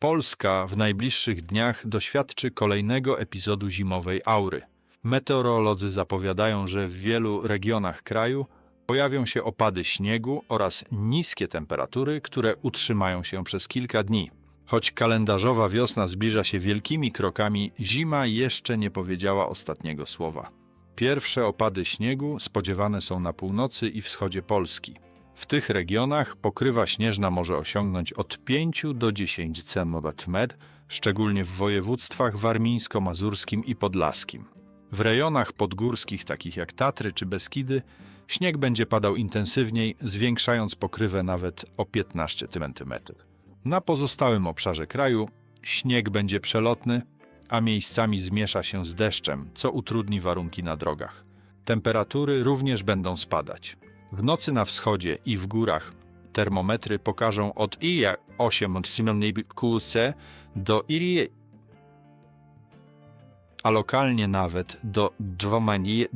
Polska w najbliższych dniach doświadczy kolejnego epizodu zimowej aury. Meteorolodzy zapowiadają, że w wielu regionach kraju pojawią się opady śniegu oraz niskie temperatury, które utrzymają się przez kilka dni. Choć kalendarzowa wiosna zbliża się wielkimi krokami, zima jeszcze nie powiedziała ostatniego słowa. Pierwsze opady śniegu spodziewane są na północy i wschodzie Polski. W tych regionach pokrywa śnieżna może osiągnąć od 5 do 10 cm, szczególnie w województwach warmińsko-mazurskim i podlaskim. W rejonach podgórskich, takich jak Tatry czy Beskidy, śnieg będzie padał intensywniej, zwiększając pokrywę nawet o 15 cm. Na pozostałym obszarze kraju śnieg będzie przelotny, a miejscami zmiesza się z deszczem, co utrudni warunki na drogach. Temperatury również będą spadać. W nocy na wschodzie i w górach termometry pokażą od IE 8 kuse do IE a lokalnie nawet do 12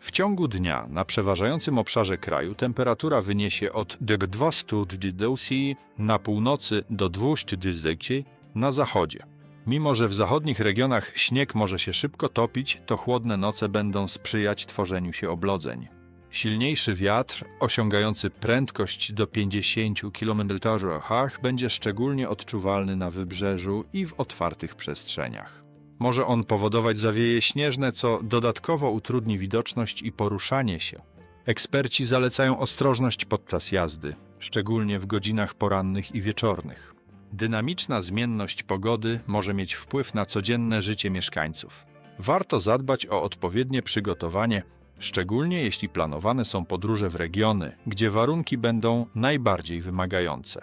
W ciągu dnia na przeważającym obszarze kraju temperatura wyniesie od 200 Celsius na północy do 200 Celsius na zachodzie. Mimo, że w zachodnich regionach śnieg może się szybko topić, to chłodne noce będą sprzyjać tworzeniu się oblodzeń. Silniejszy wiatr, osiągający prędkość do 50 km/h, będzie szczególnie odczuwalny na wybrzeżu i w otwartych przestrzeniach. Może on powodować zawieje śnieżne, co dodatkowo utrudni widoczność i poruszanie się. Eksperci zalecają ostrożność podczas jazdy, szczególnie w godzinach porannych i wieczornych. Dynamiczna zmienność pogody może mieć wpływ na codzienne życie mieszkańców. Warto zadbać o odpowiednie przygotowanie, szczególnie jeśli planowane są podróże w regiony, gdzie warunki będą najbardziej wymagające.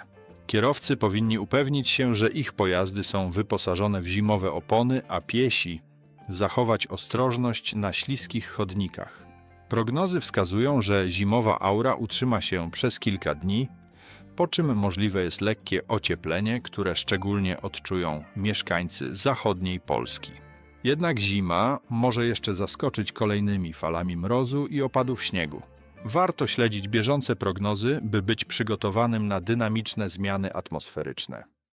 Kierowcy powinni upewnić się, że ich pojazdy są wyposażone w zimowe opony, a piesi zachować ostrożność na śliskich chodnikach. Prognozy wskazują, że zimowa aura utrzyma się przez kilka dni, po czym możliwe jest lekkie ocieplenie, które szczególnie odczują mieszkańcy zachodniej Polski. Jednak zima może jeszcze zaskoczyć kolejnymi falami mrozu i opadów śniegu. Warto śledzić bieżące prognozy, by być przygotowanym na dynamiczne zmiany atmosferyczne.